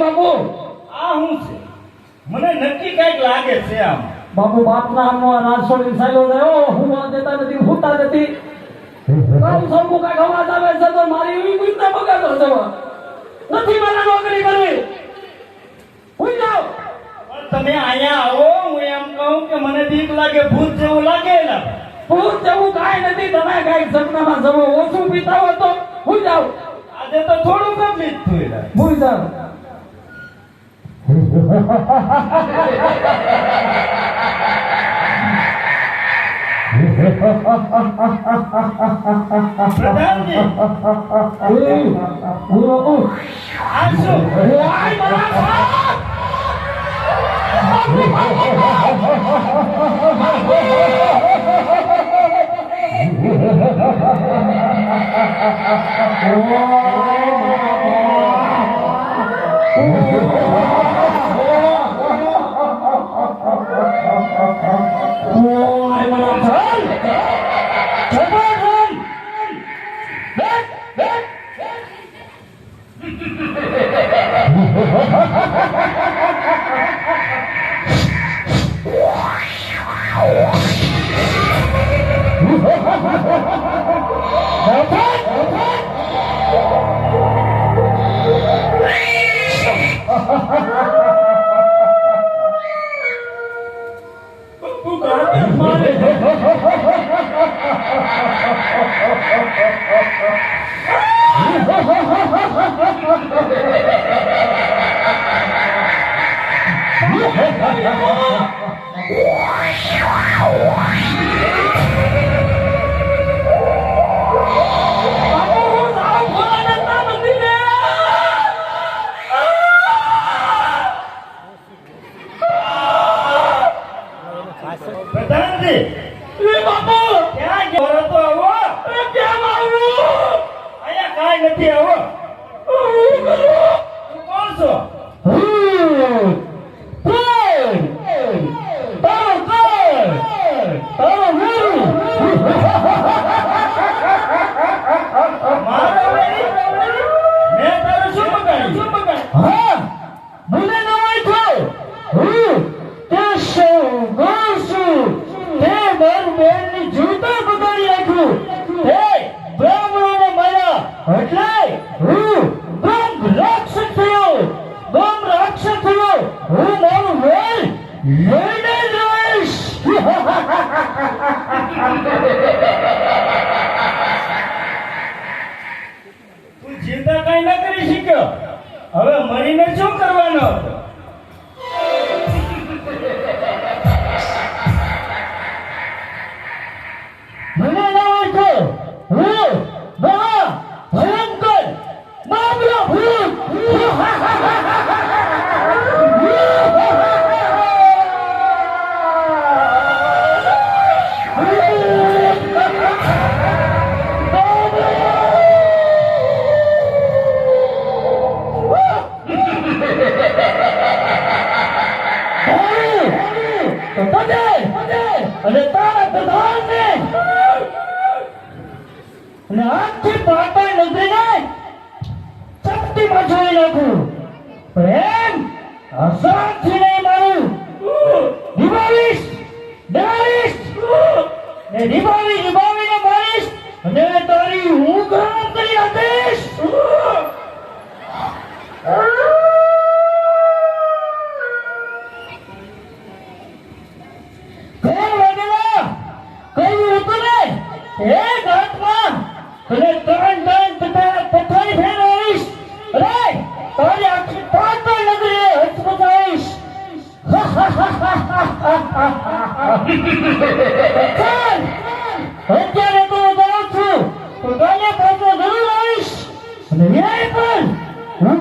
બાપુ. આ શું નક્કી કંઈક લાગે છે આમ. બાપુ બાપના આ રાસોડી સાયલો છે. હું આ દેતા નથી હુતા નથી કામ સૌ કાંઈક અવાજ આવે છે તો મારી એવી ગુંતા બગાડો છે નથી મને નોકરી કરવી. હુઈ જાઓ તમે અહીંયા આવો. હું કહું કે મને બીક લાગે ભૂત જેવું લાગે ને ભૂત જેવું કાંઈ નથી તમે કાંઈ સપનામાં જવો ઓછું પીતા હો તો હું જાઉં. આજે તો થોડું કમ્પ્લીટ થયું યાર. હુઈ જાઓ પ્રધાનજી. હું આ શું? વાય મારા બાપ! ઓય મારા ધન! Wow! કાંઈ નથી આવો તું કોણ છો? No! અને તારા પ્રધાનને અને આખી પાટા નજરે શક્તિમાં જોઈ નાખું. પ્રેમ તારી હું કરી હે ભારતમાં અને ત્રણ ત્રણ પચાસ પચાસ ફેર આવીશ અરે, તારી આખી પાંચ ત્રણ નગરી હચમચ આવીશ અત્યારે તો જાઉં છું. તો કાલે પાછો જરૂર આવીશ. અને ન્યાય પણ હું